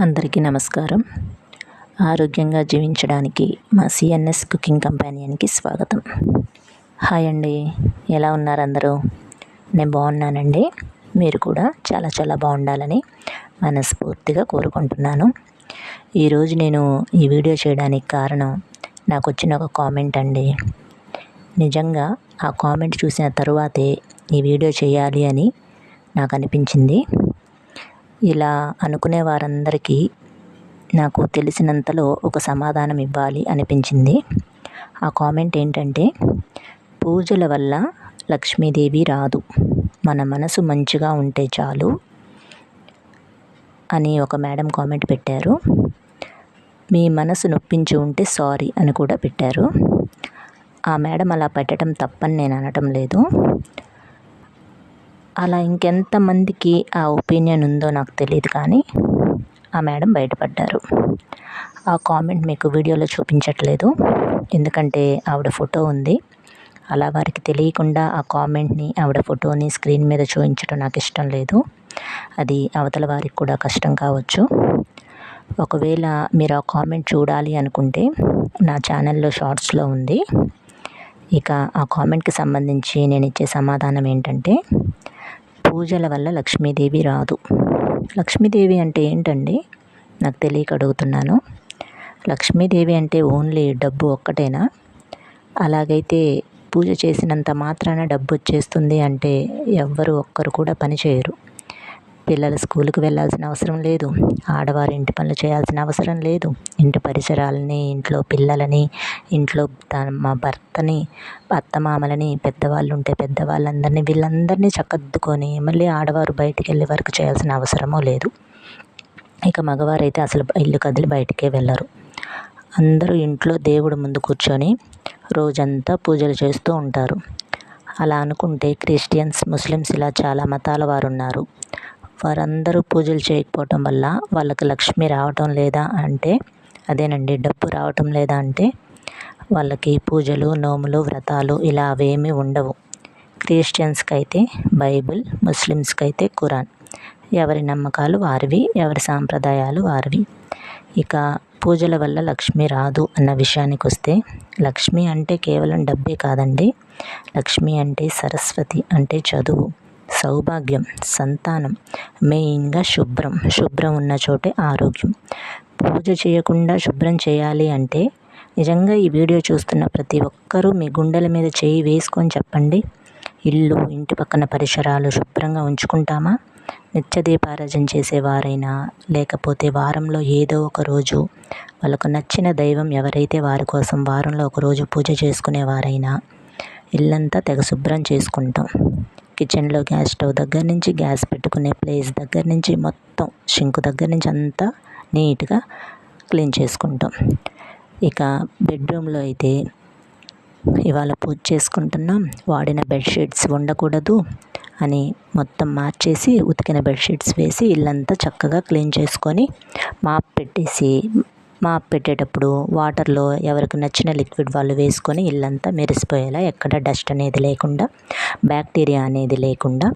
అందరికీ నమస్కారం. ఆరోగ్యంగా జీవించడానికి మా సిఎన్ఎస్ కుకింగ్ కంపానియన్కి స్వాగతం. హాయ్ అండి. ఎలా ఉన్నారు అందరూ? నేను బాగున్నానండి. మీరు కూడా చాలా చాలా బాగుండాలని మనస్ఫూర్తిగా కోరుకుంటున్నాను. ఈరోజు నేను ఈ వీడియో చేయడానికి కారణం నాకు వచ్చిన ఒక కామెంట్ అండి. నిజంగా ఆ కామెంట్ చూసిన తరువాతే ఈ వీడియో చేయాలి అని నాకు అనిపించింది ఇలా అనుకునే వారందరికీ నాకు తెలిసినంతలో ఒక సమాధానం ఇవ్వాలి అనిపించింది. ఆ కామెంట్ ఏంటంటే పూజల వల్ల లక్ష్మీదేవి రాదు. మన మనసు మంచిగా ఉంటే చాలు అని ఒక మేడం కామెంట్ పెట్టారు. మీ మనసు నొప్పించి ఉంటే సారీ అని కూడా పెట్టారు. ఆ మేడం అలా పెట్టడం తప్పని నేను అనటం లేదు. అలా ఇంకెంతమందికి ఆ ఒపీనియన్ ఉందో నాకు తెలియదు కానీ ఆ మేడం బయటపడ్డారు. ఆ కామెంట్ మీకు వీడియోలో చూపించట్లేదు. ఎందుకంటే ఆవిడ ఫోటో ఉంది. అలా వారికి తెలియకుండా ఆ కామెంట్ని ఆవిడ ఫోటోని స్క్రీన్ మీద చూపించడం నాకు ఇష్టం లేదు. అది అవతల వారికి కూడా కష్టం కావచ్చు. ఒకవేళ మీరు ఆ కామెంట్ చూడాలి అనుకుంటే నా ఛానల్లో షార్ట్స్లో ఉంది. ఇక ఆ కామెంట్కి సంబంధించి నేను ఇచ్చే సమాధానం ఏంటంటే పూజల వల్ల లక్ష్మీదేవి రాదు. లక్ష్మీదేవి అంటే ఏంటండి? నాకు తెలియక అడుగుతున్నాను. లక్ష్మీదేవి అంటే ఓన్లీ డబ్బు ఒక్కటేనా? అలాగైతే పూజ చేసినంత మాత్రాన డబ్బు వచ్చేస్తుంది అంటే ఎవ్వరు ఒక్కరు కూడా పని చేయరు. పిల్లలు స్కూల్కి వెళ్ళాల్సిన అవసరం లేదు. ఆడవారు ఇంటి పనులు చేయాల్సిన అవసరం లేదు. ఇంటి పరిసరాలని ఇంట్లో పిల్లలని ఇంట్లో మా భర్తని అత్తమామలని పెద్దవాళ్ళు ఉంటే పెద్దవాళ్ళందరినీ వీళ్ళందరినీ చక్కద్దుకొని మళ్ళీ ఆడవారు బయటికి వెళ్ళే వరకు చేయాల్సిన అవసరమూ లేదు. ఇక మగవారైతే అసలు ఇల్లు కదిలి బయటికే వెళ్ళరు. అందరూ ఇంట్లో దేవుడు ముందు కూర్చొని రోజంతా పూజలు చేస్తూ ఉంటారు. అలా అనుకుంటే క్రిస్టియన్స్ ముస్లిమ్స్ ఇలా చాలా మతాల వారు ఉన్నారు వారందరూ పూజలు చేయకపోవటం వల్ల వాళ్ళకి లక్ష్మి రావటం లేదా అంటే అదేనండి డబ్బు రావటం లేదా అంటే వాళ్ళకి పూజలు నోములు వ్రతాలు ఇలా అవేమీ ఉండవు. క్రిస్టియన్స్కి అయితే బైబిల్ ముస్లిమ్స్కి అయితే ఖురాన్. ఎవరి నమ్మకాలు వారివి ఎవరి సాంప్రదాయాలు వారివి. ఇక పూజల వల్ల లక్ష్మి రాదు అన్న విషయానికి వస్తే లక్ష్మి అంటే కేవలం డబ్బే కాదండి. లక్ష్మి అంటే సరస్వతి అంటే చదువు. సౌభాగ్యం సంతానం మెయిన్గా శుభ్రం. శుభ్రం ఉన్న చోటే ఆరోగ్యం. పూజ చేయకుండా శుభ్రం చేయాలి అంటే నిజంగా ఈ వీడియో చూస్తున్న ప్రతి ఒక్కరూ మీ గుండెల మీద చేయి వేసుకొని చెప్పండి. ఇల్లు ఇంటి పక్కన పరిసరాలు శుభ్రంగా ఉంచుకుంటామా? నిత్య దీపారాజన చేసేవారైనా లేకపోతే వారంలో ఏదో ఒక రోజు వాళ్ళకు నచ్చిన దైవం ఎవరైతే వారి కోసం వారంలో ఒక రోజు పూజ చేసుకునేవారైనా ఇల్లంతా తెగ శుభ్రం చేసుకుంటాం. కిచెన్లో గ్యాస్ స్టవ్ దగ్గర నుంచి గ్యాస్ పెట్టుకునే ప్లేస్ దగ్గర నుంచి మొత్తం షింకు దగ్గర నుంచి అంతా నీట్గా క్లీన్ చేసుకుంటాం. ఇక బెడ్రూమ్లో అయితే ఇవాళ పూజ చేసుకుంటున్నాం. వాడిన బెడ్షీట్స్ ఉండకూడదు అని మొత్తం మార్చేసి ఉతికిన బెడ్షీట్స్ వేసి ఇల్లంతా చక్కగా క్లీన్ చేసుకొని మాప్ పెట్టేసి మాప్ పెట్టేటప్పుడు వాటర్లో ఎవరికి నచ్చిన లిక్విడ్ వాళ్ళు వేసుకొని ఇల్లంతా మెరిసిపోయేలా ఎక్కడ డస్ట్ అనేది లేకుండా బ్యాక్టీరియా అనేది లేకుండా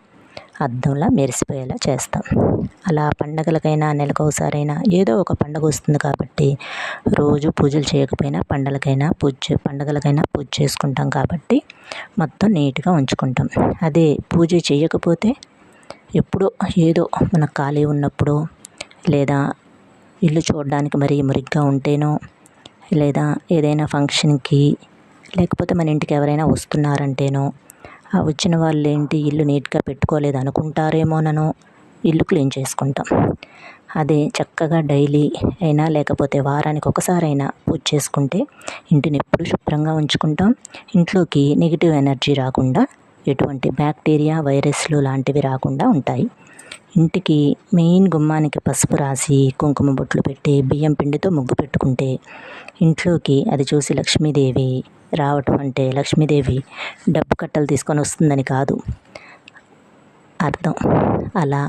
అద్దంలా మెరిసిపోయేలా చేస్తాం. అలా పండగలకైనా నెలకొకసారైనా ఏదో ఒక పండగ వస్తుంది కాబట్టి రోజు పూజలు చేయకపోయినా పండగలకైనా పూజ పండగలకైనా పూజ చేసుకుంటాం కాబట్టి మొత్తం నీట్గా ఉంచుకుంటాం. అదే పూజ చేయకపోతే ఎప్పుడో ఏదో మనకు ఖాళీ ఉన్నప్పుడు లేదా ఇల్లు చూడడానికి మరీ మురిగ్గా ఉంటేనో లేదా ఏదైనా ఫంక్షన్కి లేకపోతే మన ఇంటికి ఎవరైనా వస్తున్నారంటేనో ఆ వచ్చిన వాళ్ళు ఏంటి ఇల్లు నీట్గా పెట్టుకోలేదు అనుకుంటారేమోననో ఇల్లు క్లీన్ చేసుకుంటాం. అదే చక్కగా డైలీ అయినా లేకపోతే వారానికి ఒకసారైనా పూజ చేసుకుంటే ఇంటిని ఎప్పుడు శుభ్రంగా ఉంచుకుంటాం. ఇంట్లోకి నెగిటివ్ ఎనర్జీ రాకుండా ఎటువంటి బ్యాక్టీరియా వైరస్లు లాంటివి రాకుండా ఉంటాయి. ఇంటికి మెయిన్ గుమ్మానికి పసుపు రాసి కుంకుమ బొట్లు పెట్టి బియ్యం పిండితో ముగ్గు పెట్టుకుంటే ఇంట్లోకి అది చూసి లక్ష్మీదేవి రావటం అంటే లక్ష్మీదేవి డబ్బు కట్టలు తీసుకొని వస్తుందని కాదు. అర్థం. అలా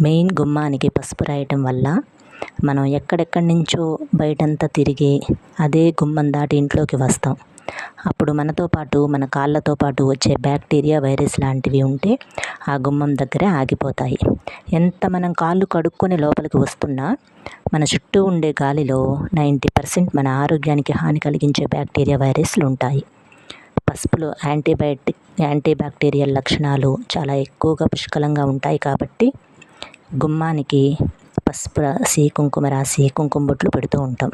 మెయిన్ గుమ్మానికి పసుపు రాయటం వల్ల మనం ఎక్కడెక్కడి నుంచో బయటంతా తిరిగి అదే గుమ్మం దాటి ఇంట్లోకి వస్తాం. అప్పుడు మనతో పాటు మన కాళ్ళతో పాటు వచ్చే బ్యాక్టీరియా వైరస్ లాంటివి ఉంటే ఆ గుమ్మం దగ్గరే ఆగిపోతాయి. ఎంత మనం కాళ్ళు కడుక్కొని లోపలికి వస్తున్నా మన చుట్టూ ఉండే గాలిలో నైంటీ పర్సెంట్ మన ఆరోగ్యానికి హాని కలిగించే బ్యాక్టీరియా వైరస్లు ఉంటాయి. పసుపులో యాంటీబయాటిక్ యాంటీ బ్యాక్టీరియల్ లక్షణాలు చాలా ఎక్కువగా పుష్కలంగా ఉంటాయి కాబట్టి గుమ్మానికి పసుపు రాసి కుంకుమ రాసి కుంకుమ బొట్లు పెడుతూ ఉంటాం.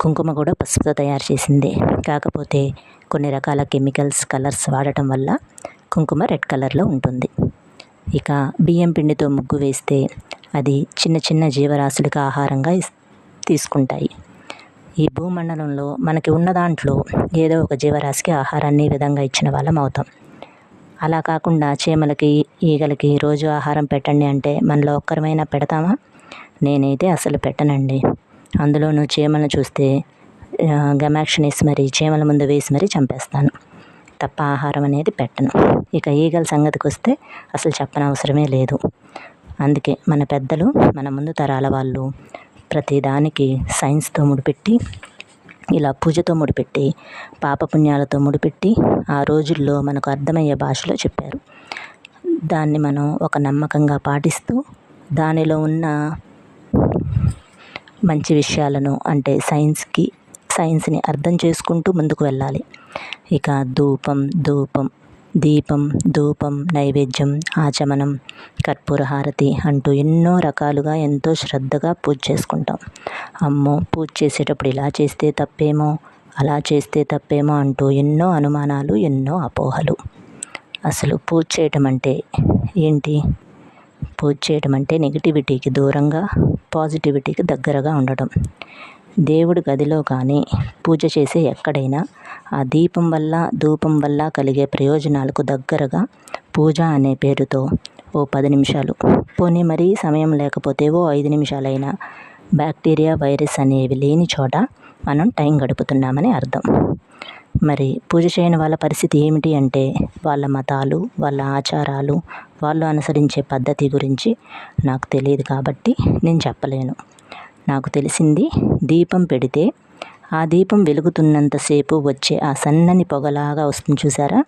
కుంకుమ కూడా పసుపుతో తయారు చేసిందే. కాకపోతే కొన్ని రకాల కెమికల్స్ కలర్స్ వాడటం వల్ల కుంకుమ రెడ్ కలర్లో ఉంటుంది. ఇక బియ్యం పిండితో ముగ్గు వేస్తే అది చిన్న చిన్న జీవరాశులకు ఆహారంగా తీసుకుంటాయి. ఈ భూమండలంలో మనకి ఉన్న దాంట్లో ఏదో ఒక జీవరాశికి ఆహారాన్ని విధంగా ఇచ్చిన వాళ్ళం అవుతాం. అలా కాకుండా చీమలకి ఈగలకి రోజు ఆహారం పెట్టండి అంటే మనలో ఒక్కరమైనా పెడతామా? నేనైతే అసలు పెట్టనండి. అందులోనూ చీమలను చూస్తే గమాక్షన్ వేసి మరి చీమల ముందు వేసి మరీ చంపేస్తాను. తప్ప ఆహారం అనేది పెట్టను. ఇక ఈగల సంగతికి వస్తే అసలు చెప్పనవసరమే లేదు. అందుకే మన పెద్దలు మన ముందు తరాల వాళ్ళు ప్రతిదానికి సైన్స్తో ముడిపెట్టి ఇలా పూజతో ముడిపెట్టి పాపపుణ్యాలతో ముడిపెట్టి ఆ రోజుల్లో మనకు అర్థమయ్యే భాషలో చెప్పారు. దాన్ని మనం ఒక నమ్మకంగా పాటిస్తూ దానిలో ఉన్న మంచి విషయాలను అంటే సైన్స్కి సైన్స్ని అర్థం చేసుకుంటూ ముందుకు వెళ్ళాలి. ఇక ధూపం ధూపం దీపం ధూపం నైవేద్యం ఆచమనం కర్పూర హారతి అంటూ ఎన్నో రకాలుగా ఎంతో శ్రద్ధగా పూజ చేసుకుంటాం. అమ్మో పూజ చేసేటప్పుడు ఇలా చేస్తే తప్పేమో అలా చేస్తే తప్పేమో అంటూ ఎన్నో అనుమానాలు ఎన్నో అపోహలు. అసలు పూజ చేయటం అంటే ఏంటి? పూజ చేయటం అంటే నెగిటివిటీకి దూరంగా పాజిటివిటీకి దగ్గరగా ఉండటం. దేవుడి గదిలో కానీ పూజ చేసే ఎక్కడైనా ఆ దీపం వల్ల ధూపం వల్ల కలిగే ప్రయోజనాలకు దగ్గరగా పూజ అనే పేరుతో ఓ పది నిమిషాలు. పోనీ మరీ సమయం లేకపోతే ఓ ఐదు నిమిషాలైనా బ్యాక్టీరియా వైరస్ అనేవి లేని చోట మనం టైం గడుపుతున్నామని అర్థం. మరి పూజ చేయని వాళ్ళ పరిస్థితి ఏమిటి అంటే వాళ్ళ మతాలు వాళ్ళ ఆచారాలు వాళ్ళు అనుసరించే పద్ధతి గురించి నాకు తెలియదు కాబట్టి నేను చెప్పలేను. నాకు తెలిసింది దీపం పెడితే ఆ దీపం వెలుగుతున్నంతసేపు వచ్చే ఆ సన్నని పొగలాగా వస్తుంది చూసారా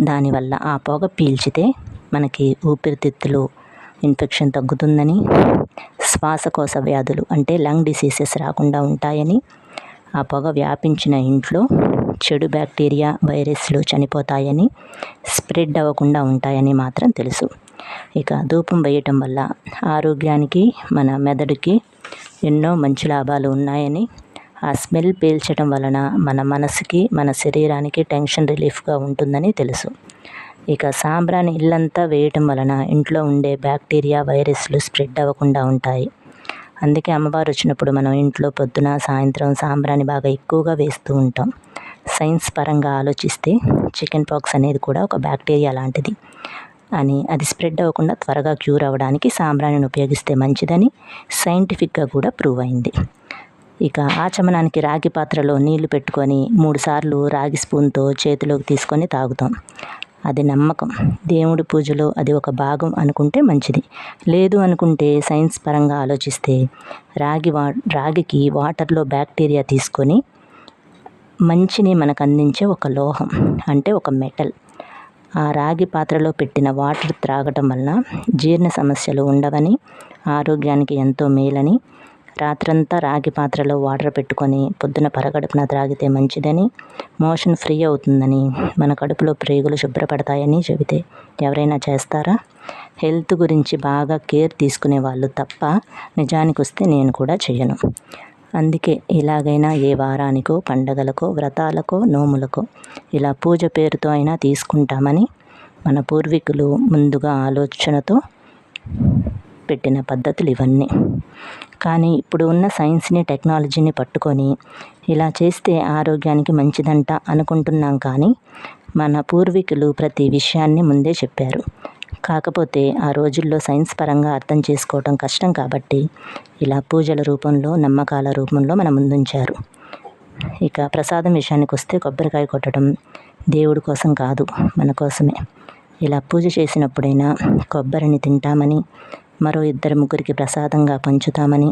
దానివల్ల ఆ పొగ పీల్చితే మనకి ఊపిరితిత్తులు ఇన్ఫెక్షన్ తగ్గుతుందని శ్వాసకోశ వ్యాధులు అంటే లంగ్ డిసీజెస్ రాకుండా ఉంటాయని ఆ పొగ వ్యాపించిన ఇంట్లో చెడు బ్యాక్టీరియా వైరస్లు చనిపోతాయని స్ప్రెడ్ అవ్వకుండా ఉంటాయని మాత్రం తెలుసు. ఇక ధూపం వేయటం వల్ల ఆరోగ్యానికి మన మెదడుకి ఎన్నో మంచి లాభాలు ఉన్నాయని ఆ స్మెల్ పీల్చడం వలన మన మనసుకి మన శరీరానికి టెన్షన్ రిలీఫ్గా ఉంటుందని తెలుసు. ఇక సాంబ్రాని ఇల్లంతా వేయటం వలన ఇంట్లో ఉండే బ్యాక్టీరియా వైరస్లు స్ప్రెడ్ అవ్వకుండా ఉంటాయి. అందుకే అమ్మవారు వచ్చినప్పుడు మనం ఇంట్లో పొద్దున సాయంత్రం సాంబ్రాని బాగా ఎక్కువగా వేస్తూ ఉంటాం. సైన్స్ పరంగా ఆలోచిస్తే చికెన్ పాక్స్ అనేది కూడా ఒక బ్యాక్టీరియా లాంటిది. అని అది స్ప్రెడ్ అవ్వకుండా త్వరగా క్యూర్ అవ్వడానికి సాంబ్రాణిని ఉపయోగిస్తే మంచిదని సైంటిఫిక్గా కూడా ప్రూవ్ అయింది. ఇక ఆచమనానికి రాగి పాత్రలో నీళ్ళు పెట్టుకొని మూడుసార్లు రాగి స్పూన్తో చేతిలోకి తీసుకొని తాగుతాం. అది నమ్మకం. దేవుడి పూజలో అది ఒక భాగం అనుకుంటే మంచిది. లేదు అనుకుంటే సైన్స్ పరంగా ఆలోచిస్తే రాగి వా రాగికి వాటర్లో బ్యాక్టీరియా తీసుకొని మంచిని మనకు అందించే ఒక లోహం అంటే ఒక మెటల్. ఆ రాగి పాత్రలో పెట్టిన వాటర్ త్రాగటం వలన జీర్ణ సమస్యలు ఉండవని ఆరోగ్యానికి ఎంతో మేలని రాత్రంతా రాగి పాత్రలో వాటర్ పెట్టుకొని పొద్దున పరగడుపున త్రాగితే మంచిదని మోషన్ ఫ్రీ అవుతుందని మన కడుపులో ప్రేగులు శుభ్రపడతాయని చెబితే ఎవరైనా చేస్తారా? హెల్త్ గురించి బాగా కేర్ తీసుకునే వాళ్ళు తప్ప నిజానికి వస్తే నేను కూడా చేయను అందుకే ఇలాగైనా ఏ వారానికో పండగలకో వ్రతాలకో నోములకో ఇలా పూజ పేరుతో అయినా తీసుకుంటామని మన పూర్వీకులు ముందుగా ఆలోచనతో పెట్టిన పద్ధతులు ఇవన్నీ. కానీ ఇప్పుడు ఉన్న సైన్స్ని టెక్నాలజీని పట్టుకొని ఇలా చేస్తే ఆరోగ్యానికి మంచిదంట అనుకుంటున్నాం కానీ మన పూర్వీకులు ప్రతి విషయాన్ని ముందే చెప్పారు. కాకపోతే ఆ రోజుల్లో సైన్స్ పరంగా అర్థం చేసుకోవటం కష్టం కాబట్టి ఇలా పూజల రూపంలో నమ్మకాల రూపంలో మన ముందుంచారు. ఇక ప్రసాదం విషయానికి వస్తే కొబ్బరికాయ కొట్టడం దేవుడి కోసం కాదు మన కోసమే. ఇలా పూజ చేసినప్పుడైనా కొబ్బరిని తింటామని మరో ఇద్దరు ముగ్గురికి ప్రసాదంగా పంచుతామని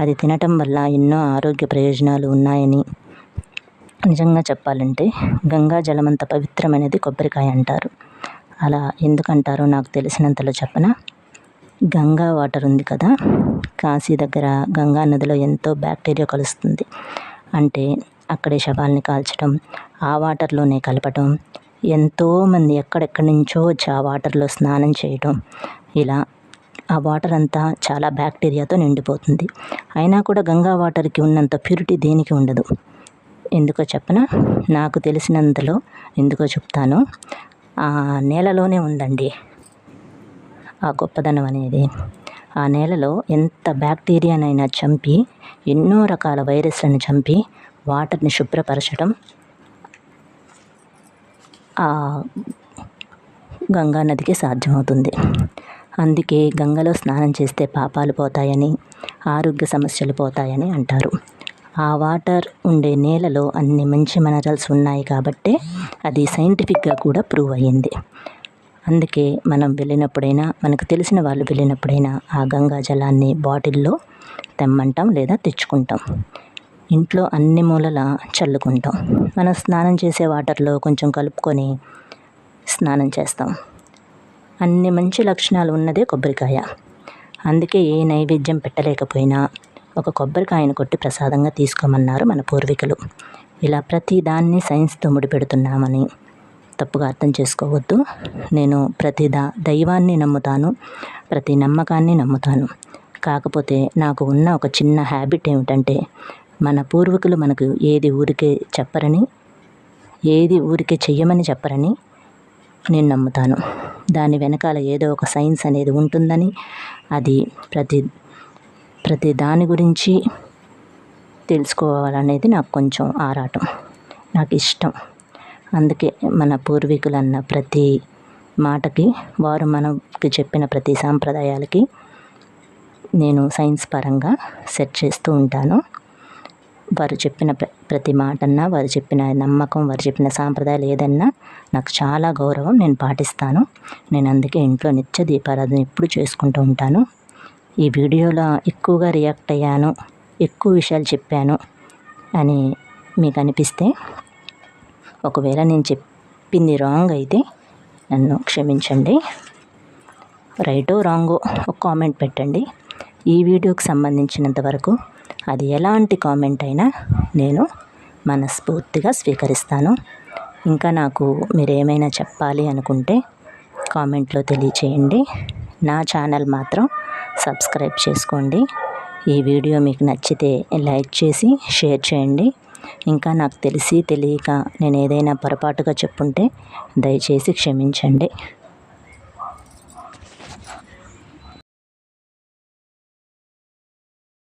అది తినటం వల్ల ఎన్నో ఆరోగ్య ప్రయోజనాలు ఉన్నాయని నిజంగా చెప్పాలంటే గంగా జలమంత పవిత్రమైనది కొబ్బరికాయ అంటారు. అలా ఎందుకంటారో నాకు తెలిసినంతలో చెప్పన? గంగా వాటర్ ఉంది కదా కాశీ దగ్గర గంగా నదిలో ఎంతో బ్యాక్టీరియా కలుస్తుంది. అంటే అక్కడే శవాల్ని కాల్చడం ఆ వాటర్లోనే కలపటం ఎంతోమంది ఎక్కడెక్కడి నుంచో వచ్చి ఆ వాటర్లో స్నానం చేయటం. ఇలా ఆ వాటర్ అంతా చాలా బ్యాక్టీరియాతో నిండిపోతుంది. అయినా కూడా గంగా వాటర్కి ఉన్నంత ప్యూరిటీ దేనికి ఉండదు? ఎందుకో చెప్పన? నాకు తెలిసినంతలో ఎందుకో చెప్తాను. నేలలోనే ఉందండి. ఆ గొప్పదనం అనేది. ఆ నేలలో ఎంత బ్యాక్టీరియానైనా చంపి ఎన్నో రకాల వైరస్లను చంపి వాటర్ని శుభ్రపరచడం ఆ గంగా నదికి సాధ్యమవుతుంది. అందుకే గంగలో స్నానం చేస్తే పాపాలు పోతాయని ఆరోగ్య సమస్యలు పోతాయని అంటారు. ఆ వాటర్ ఉండే నేలలో అన్ని మంచి మినరల్స్ ఉన్నాయి కాబట్టే అది సైంటిఫిక్గా కూడా ప్రూవ్ అయ్యింది. అందుకే మనం వెళ్ళినప్పుడైనా మనకు తెలిసిన వాళ్ళు వెళ్ళినప్పుడైనా ఆ గంగా జలాన్ని బాటిల్లో తెమ్మంటాం లేదా తెచ్చుకుంటాం. ఇంట్లో అన్ని మూలల చల్లుకుంటాం. మనం స్నానం చేసే వాటర్లో కొంచెం కలుపుకొని స్నానం చేస్తాం. అన్ని మంచి లక్షణాలు ఉన్నదే కొబ్బరికాయ. అందుకే ఏ నైవేద్యం పెట్టలేకపోయినా ఒక కొబ్బరికాయను కొట్టి ప్రసాదంగా తీసుకోమన్నారు మన పూర్వీకులు. ఇలా ప్రతి దాన్ని సైన్స్తో ముడిపెడుతున్నామని తప్పుగా అర్థం చేసుకోవద్దు. నేను ప్రతి దా దైవాన్ని నమ్ముతాను. ప్రతి నమ్మకాన్ని నమ్ముతాను. కాకపోతే నాకు ఉన్న ఒక చిన్న హ్యాబిట్ ఏమిటంటే మన పూర్వీకులు మనకు ఏది ఊరికే చెప్పరని ఏది ఊరికే చెయ్యమని చెప్పరని నేను నమ్ముతాను. దాని వెనకాల ఏదో ఒక సైన్స్ అనేది ఉంటుందని అది ప్రతి ప్రతి దాని గురించి తెలుసుకోవాలనేది నాకు కొంచెం ఆరాటం. నాకు ఇష్టం. అందుకే మన పూర్వీకులు అన్న ప్రతి మాటకి వారు మనకి చెప్పిన ప్రతి సాంప్రదాయాలకి నేను సైన్స్ పరంగా సెట్ చేస్తూ ఉంటాను. వారు చెప్పిన ప్ర ప్రతి మాటన్నా వారు చెప్పిన నమ్మకం వారు చెప్పిన సాంప్రదాయాలు ఏదన్నా నాకు చాలా గౌరవం నేను పాటిస్తాను. నేను అందుకే ఇంట్లో నిత్య దీపారాధన ఎప్పుడు చేసుకుంటూ ఉంటాను. ఈ వీడియోలో ఎక్కువగా రియాక్ట్ అయ్యాను ఎక్కువ విషయాలు చెప్పాను అని మీకు అనిపిస్తే ఒకవేళ నేను చెప్పింది రాంగ్ అయితే నన్ను క్షమించండి. రైటో రాంగో ఒక కామెంట్ పెట్టండి. ఈ వీడియోకి సంబంధించినంత వరకు అది ఎలాంటి కామెంట్ అయినా నేను మనస్ఫూర్తిగా స్వీకరిస్తాను. ఇంకా నాకు మీరు ఏమైనా చెప్పాలి అనుకుంటే కామెంట్లో తెలియచేయండి. నా ఛానల్ మాత్రం సబ్స్క్రైబ్ చేసుకోండి. ఈ వీడియో మీకు నచ్చితే లైక్ చేసి షేర్ చేయండి. ఇంకా నాకు తెలిసి తెలియక నేను ఏదైనా పొరపాటుగా చెప్పుంటే దయచేసి క్షమించండి.